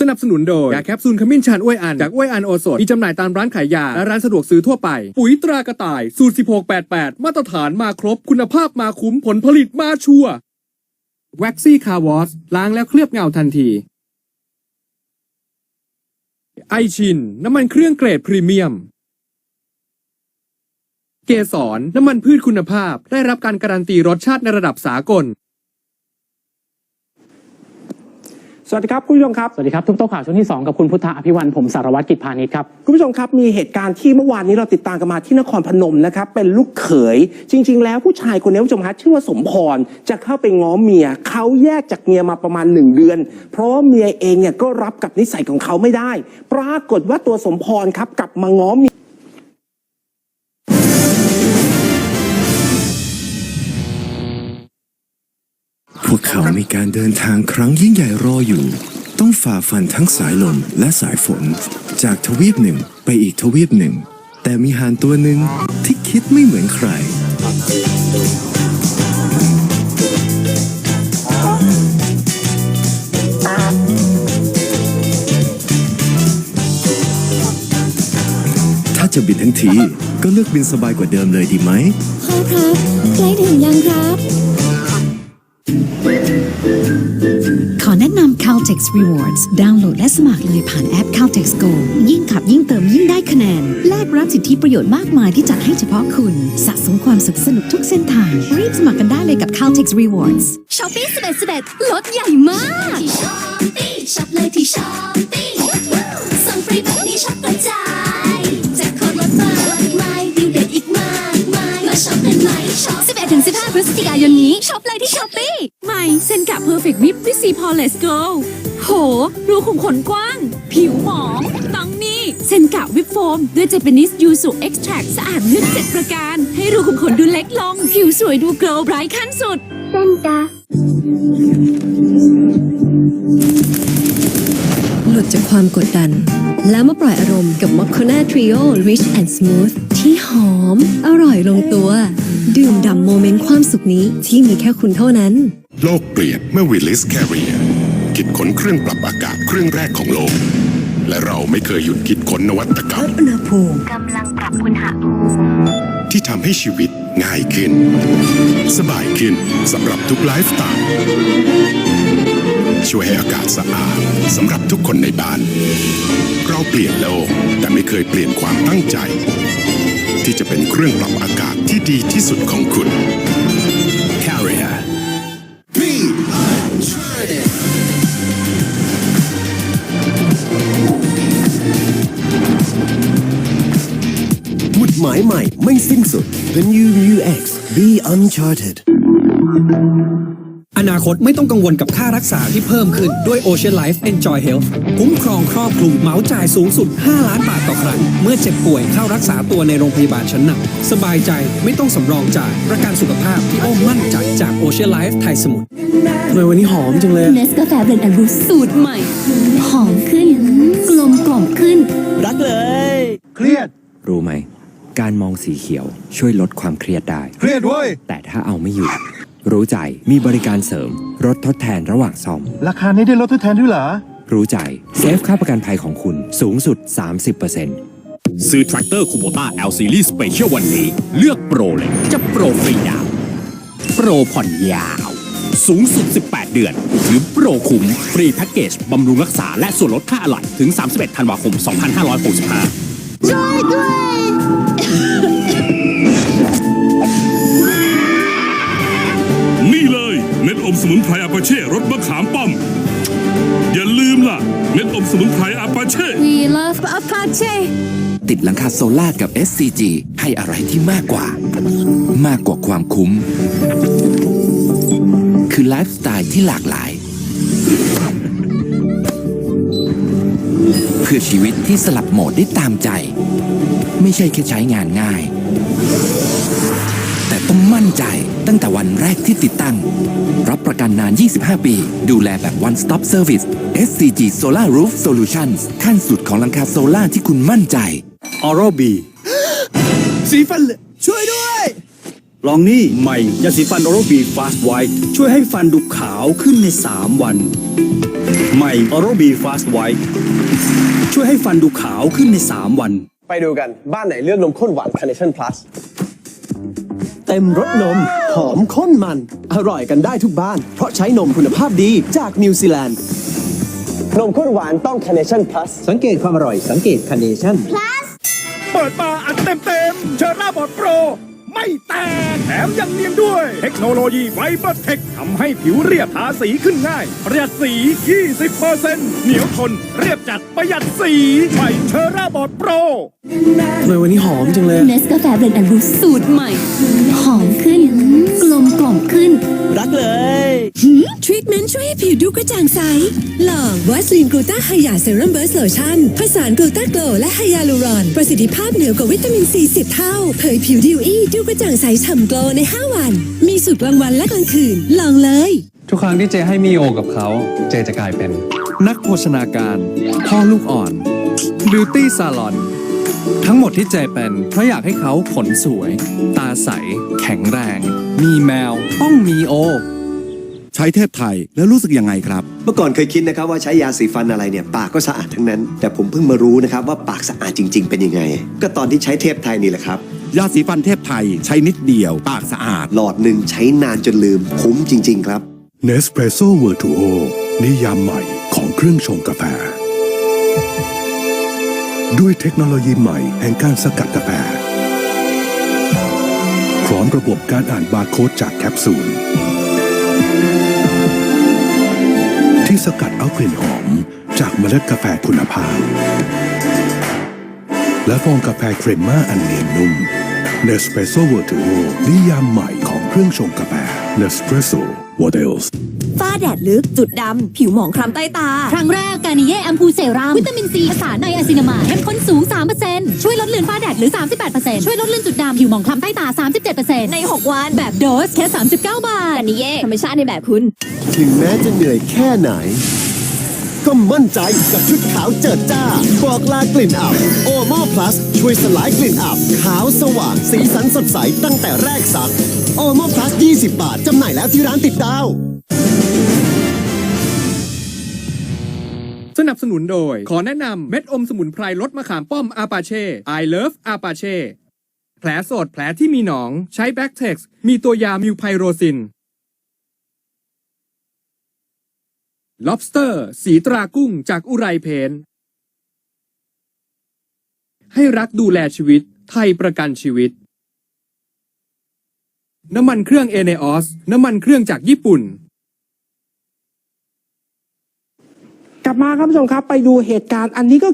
สนับสนุนโดยยาแคปซูลขมิ้นชันอ้วยอัน จากอ้วยอันโอสถมีจำหน่ายตามร้านขายยา และร้านสะดวกซื้อทั่วไป ปุ๋ยตรากระต่าย สูตร 1688 มาตรฐานมาครบ คุณภาพมาคุ้มผลผลิตมาชัวแว็กซี่คาร์วอสล้างแล้วเคลือบเงาทันที ไอชิน น้ำมันเครื่องเกรดพรีเมียม เกสรน้ำมันพืชคุณภาพ ได้รับการการันตีรสชาติในระดับสากล สวัสดีครับคุณผู้ชมครับ สวัสดีครับทุกโต๊ะข่าวช่วงที่ 2 กับคุณพุทธะอภิวันผมสารวัตรกิจพานิชครับ คุณผู้ชมครับมีเหตุการณ์ที่เมื่อวานนี้เราติดตามกันมาที่นครพนมนะครับ เป็นลูกเขย จริง ๆ แล้วผู้ชายคนนี้คุณผู้ชมฮะชื่อว่าสมพรจะเข้าไปง้อเมียเขาแยกจากเมียมาประมาณหนึ่งเดือน เพราะว่าเมียเองเนี่ยก็รับกับนิสัยของเขาไม่ได้ ปรากฏว่าตัวสมพรครับกลับมาง้อเมีย เขามีการเดินทางครั้งยิ่งใหญ่รออยู่ ต้องฝ่าฟันทั้งสายลมและสายฝน จากทวีปหนึ่งไปอีกทวีปหนึ่ง แต่มีห่านตัวหนึ่งที่คิดไม่เหมือนใคร ถ้าจะบินทั้งทีก็เลือกบินสบายกว่าเดิมเลยดีไหมพ่อครับใกล้ถึงยังครับ ขอแนะนำ Caltex Rewards ดาวน์โหลดและสมัครเลยผ่านแอป Caltex Go ยิ่งขับยิ่งเติมยิ่งได้คะแนน แลกรับสิทธิประโยชน์มากมายที่จัดให้เฉพาะคุณ สะสมความสุขสนุกทุกเส้นทาง รีบสมัครกันได้เลยกับ Caltex Rewards ช้อปปี้สิบเอ็ดสิบเอ็ดลดใหญ่มากที่ช้อปปี้ช็อปเลยที่ช้อปปี้ส่งฟรีแบบนี้ช็อปกระจายแจกโค้ดลดมากมายดิวเด็ดอีกมากมายมาช็อปกันไหมช็อป11ถึง15พฤศจิกายนนี้ช็อปเลยที่ช้อปปี้ ใหม่เซนกะเพอร์เฟกต์วิปวิซีพอเลสเกิลโห รูขุมขนกว้าง ผิวหมองต้องนี่เซนกะวิปโฟม ด้วยเจแปนิสยูสุเอ็กซ์แทรสะอาดลึกเจ็ดประการ ให้รูขุมขนดูเล็กลง ผิวสวยดูเกลว์ไบรท์ขั้นสุดเส้นกาหลุดจากความกดดัน แล้วมาปล่อยอารมณ์กับ m o c c a n a Trio Rich and Smooth ที่หอม อร่อยลงตัว ดื่มด่ำโมเมนต์ความสุขนี้ที่มีแค่คุณเท่านั้น โลกเปลี่ยนเมื่อวิลลิสแคริเอร์คิดค้นเครื่องปรับอากาศเครื่องแรกของโลก และเราไม่เคยหยุดคิดค้นนวัตกรรม อุณหภูมิกำลังปรับอุณหภูมิที่ทำให้ชีวิตง่ายขึ้น สบายขึ้นสำหรับทุกไลฟ์สไตล์ช่วยให้อากาศสะอาดสำหรับทุกคนในบ้าน เราเปลี่ยนโลก แต่ไม่เคยเปลี่ยนความตั้งใจ ที่จะเป็นเครื่องปรับอากาศที่ดีที่สุดของคุณ ยใหม่ไม่สิ้นสุด The New Mu X Be Uncharted อนาคตไม่ต้องกังวลกับค่ารักษาที่เพิ่มขึ้นด้วย Ocean Life Enjoy Health คุ้มครองครอบคลุมเหมาจ่ายสูงสุด 5 ล้านบาทต่อครั้ง เมื่อเจ็บป่วยเข้ารักษาตัวในโรงพยาบาลชั้นนำสบายใจไม่ต้องสำรองจ่ายประกันสุขภาพที่อ้อมมั่นใจจาก Ocean Life ไทยสมุทรทำไมวันนี้หอมจังเลยเนสกาแฟเบรนด์แอนด์รูสูตรใหม่ หอมขึ้น กลมกล่อมขึ้น รักเลย เครียดรู้ไหม การมองสีเขียวช่วยลดความเครียดได้ เครียดเว้ย แต่ถ้าเอาไม่อยู่ รู้ใจมีบริการเสริมลดทดแทนระหว่างซ่อม ราคานี้ได้ลดทดแทนด้วยเหรอ รู้ใจเซฟค่าประกันภัยของคุณสูงสุด 30%ซื้อแทรกเตอร์คูโบต้า L Series Special วันนี้ เลือกโปรเลย จะโปรฟรีดาวน์โปรผ่อนยาว สูงสุด 18 เดือน หรือโปรคุ้มฟรีแพ็กเกจ บำรุงรักษาและส่วนลดค่าอะไหล่ถึง 31 ธันวาคม 2565นี่ อมสมุนไพรอาปาเช่รสมะขามป้อม อย่าลืมล่ะ เม็ดอมสมุนไพรอาปาเช่ We love Apache ติดหลังคาโซล่ากับ SCG ให้อะไรที่มากกว่า มากกว่าความคุ้ม คือไลฟ์สไตล์ที่หลากหลาย เพื่อชีวิตที่สลับโหมดได้ตามใจ ไม่ใช่แค่ใช้งานง่าย แต่ต้องมั่นใจ ตั้งแต่วันแรกที่ติดตั้ง รับประกันนาน 25 ปี ดูแลแบบ one stop service SCG Solar Roof Solutions ขั้นสุดของหลังคาโซล่าที่คุณมั่นใจ Oral B สีฟันเหลืองช่วยด้วย ลองนี่ใหม่ยาสีฟันโอโรบีฟาสต์ไวท์ช่วยให้ฟันดูขาวขึ้นใน 3 วัน ใหม่โอโรบีฟาสต์ไวท์ช่วยให้ฟันดูขาวขึ้นใน 3 วัน ไปดูกันบ้านไหนเลือกนมข้นหวาน Carnation Plus เต็มรสนม หอมข้นมัน อร่อยกันได้ทุกบ้าน เพราะใช้นมคุณภาพดีจากนิวซีแลนด์ นมข้นหวานต้อง Carnation Plus สังเกตความอร่อยสังเกตคาเนชั่น เปิดมาอัดเต็มเต็มๆเชอร่าบอดโปร ไม่แตกแถมยังเนียนด้วย เทคโนโลยีไฟเบอร์เทคทำให้ผิวเรียบทาสีขึ้นง่าย ประหยัดสี 20%เหนียวทน เรียบจัดประหยัดสีใหม่เชอร่าบอดโปรทำไมวันนี้หอมจังเลยเนสกาแฟเบรนด์แอนด์บูสูตรใหม่ หอมขึ้น กลมกล่อมขึ้น รักเลย ทรีทเมนต์ช่วยให้ผิวดูกระจ่างใสลองวัสลินกลูตาไฮยาเซรั่มเบิร์สโลชั่น ผสานกลูตาโกลและไฮยาลูรอน ประสิทธิภาพเหนือกว่าวิตามินซี10เท่า เผยผิวดิวอี้ดูกระจ่างใสฉ่ำโกลใน 5 วัน มีสูตรกลางวันและกลางคืน ลองเลย ทุกครั้งที่เจให้มีโอกับเขา เจจะกลายเป็น นักโภชนาการ พ่อลูกอ่อน บิวตี้ซาลอน ทั้งหมดที่เจเป็นเพราะอยากให้เขาขนสวย ตาใส แข็งแรง มีแมวต้องมีโอ ช้เทพไทยแล้วรู้สึกยังไงครับ เมื่อก่อนเคยคิดนะครับว่าใช้ยาสีฟันอะไรเนี่ยปากก็สะอาดทั้งนั้น แต่ผมเพิ่งมารู้นะครับว่าปากสะอาดจริง ๆ เป็นยังไง ก็ตอนที่ใช้เทพไทยนี่แหละครับ ยาสีฟันเทพไทยใช้นิดเดียว ปากสะอาด หลอดหนึ่งใช้นานจนลืมคุ้มจริง ๆ ครับ Nespresso Virtuo นิยามใหม่ของเครื่องชงกาแฟ ด้วยเทคโนโลยีใหม่แห่งการสกัดกาแฟพร้อมระบบการอ่านบาร์โค้ดจากแคปซูล ที่สกัดเอากลิ่นหอม จากเมล็ดกาแฟคุณภาพ และฟองกาแฟเครมม่าอันเนียนนุ่ม Nespresso Virtuo นิยามใหม่ของเครื่องชงกาแฟ Nespresso What else ฝ้าแดดลึก จุดดำ ผิวหมองคล้ำใต้ตา ครั้งแรกการนิเย่แอมพูเซรั่มวิตามินซีผสานไนอะซินามายเข้มข้นสูง 3%ช่วยลดเลือนฝ้าแดดหรือ 38%ช่วยลดเลือนจุดดำผิวหมองคล้ำใต้ตา 37%ใน 6 วันแบบโดสแค่ 39 บาทการนิเย่ธรรมชาติในแบบคุณ ถึงแม้จะเหนื่อยแค่ไหน ก็มั่นใจกับชุดขาวเจิดจ้า บอกลากลิ่นอับโอโมพลัสช่วยสลายกลิ่นอับ ขาวสว่างสีสันสดใสตั้งแต่แรกสักโอโมพลัส 20 บาทจำหน่ายแล้วที่ร้านติดดาว สนับสนุนโดย ขอแนะนำเม็ดอมสมุนไพรลดมะขามป้อมอาปาเช่ I love อาปาเช่ แผลสดแผลที่มีหนอง ใช้แบ็กเท็กซ์มีตัวยามิวไพโรซิน lobster สีตรากุ้งจากอุไรเพน ให้รักดูแลชีวิต ไทยประกันชีวิต น้ำมันเครื่องเอเนออสน้ำมันเครื่องจากญี่ปุ่น กลับมาครับผู้ชมครับ ไปดูเหตุการณ์อันนี้ก็